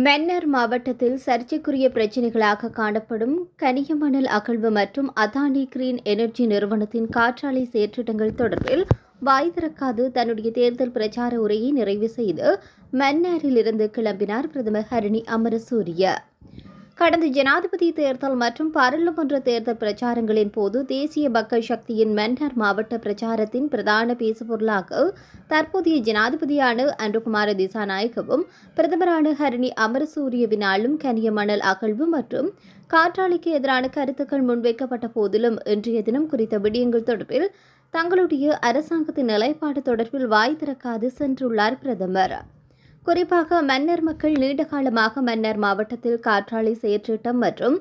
மென்னர் மாவட்டத்தில் சர்ச்சைக்குரிய பிரச்சினைகளாக காணப்படும் கனியமணல் அகழ்வு மற்றும் அதானி கிரீன் எனர்ஜி நிறுவனத்தின் காற்றாலை செயற்றிட்டங்கள் தொடர்பில் வாய் திறக்காது தன்னுடைய தேர்தல் பிரச்சார உரையை நிறைவு செய்து மன்னாரிலிருந்து கிளம்பினார் பிரதமர் ஹரணி அமரசூரிய. கடந்த ஜனாதிபதி தேர்தல் மற்றும் பாராளுமன்ற தேர்தல் பிரச்சாரங்களின் போது தேசிய மக்கள் சக்தியின் மன்னார் மாவட்ட பிரச்சாரத்தின் பிரதான பேசுபொருளாக தற்போதைய ஜனாதிபதியான அன்றுகுமார திசாநாயகவும் பிரதமரான ஹரணி அமரசூரியவினாலும் கனிய மணல் அகழ்வு மற்றும் காற்றாலைக்கு எதிரான கருத்துக்கள் முன்வைக்கப்பட்ட போதிலும் இன்றைய தினம் குறித்த விடயங்கள் தொடர்பில் தங்களுடைய அரசாங்கத்தின் நிலைப்பாடு தொடர்பில் வாய் திறக்காது சென்றுள்ளார் பிரதமர். குறிப்பாக மன்னர் மக்கள் நீண்ட காலமாக மன்னர் மாவட்டத்தில் காற்றாலை செயற்றிட்டம் மற்றும்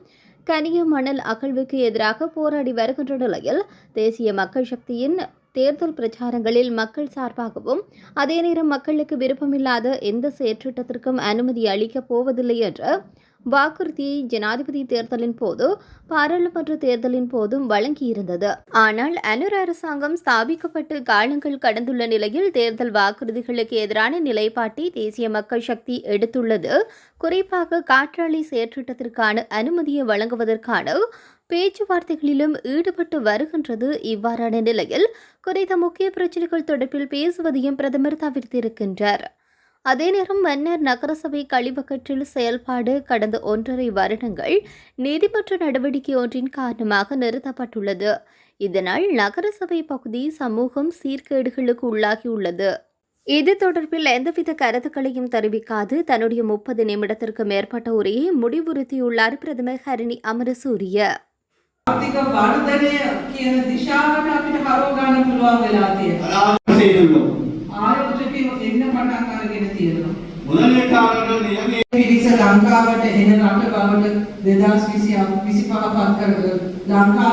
கனிய மணல் அகழ்வுக்கு எதிராக போராடி வருகின்ற நிலையில் தேசிய மக்கள் சக்தியின் தேர்தல் பிரச்சாரங்களில் மக்கள் சார்பாகவும் அதே நேரம் மக்களுக்கு விருப்பமில்லாத எந்த செயற்றிட்டத்திற்கும் அனுமதி அளிக்கப் போவதில்லை என்று வாக்குறுதியை ஜனாதிபதி தேர்தலின் போது பாராளுமன்ற தேர்தலின் போதும் வழங்கியிருந்தது. ஆனால் அனுர் அரசாங்கம் ஸ்தாபிக்கப்பட்டு காலங்கள் கடந்துள்ள நிலையில் தேர்தல் வாக்குறுதிகளுக்கு எதிரான நிலைப்பாட்டை தேசிய மக்கள் சக்தி எடுத்துள்ளது. குறிப்பாக காற்றாலை செயற்றிட்டத்திற்கான அனுமதியை வழங்குவதற்கான பேச்சுவார்த்தைகளிலும் ஈடுபட்டு வருகின்றது இவ்வாறான நிலையில் குறித்த முக்கிய பிரச்சனைகள் தொடர்பில் பேசுவதையும் பிரதமர் தவிர்த்திருக்கின்றார். அதே நேரம் மன்னர் நகரசபை கழிவகற்றில் செயல்பாடு கடந்த ஒன்றரை வருடங்கள் நீதிமன்ற நடவடிக்கை ஒன்றின் காரணமாக நிறுத்தப்பட்டுள்ளது இதனால் நகரசபை பகுதி சமூகம் சீர்கேடுகளுக்கு உள்ளாகியுள்ளது இது தொடர்பில் எந்தவித கருத்துக்களையும் தெரிவிக்காது தன்னுடைய முப்பது நிமிடத்திற்கு மேற்பட்ட உரையை முடிவுறுத்தியுள்ளார் பிரதமர் ஹரணி அமரசூரிய ආර්ථික වර්ධනය කියන දිශාවට අපිට හරව ගන්න පුළුවන් වෙලා තියෙනවා. කරගෙන තියෙනවා. මුදලීකාරණ නියමයේ පිරිස ලංකාවට එන රට බවට 2025 පත් කර ලංකාව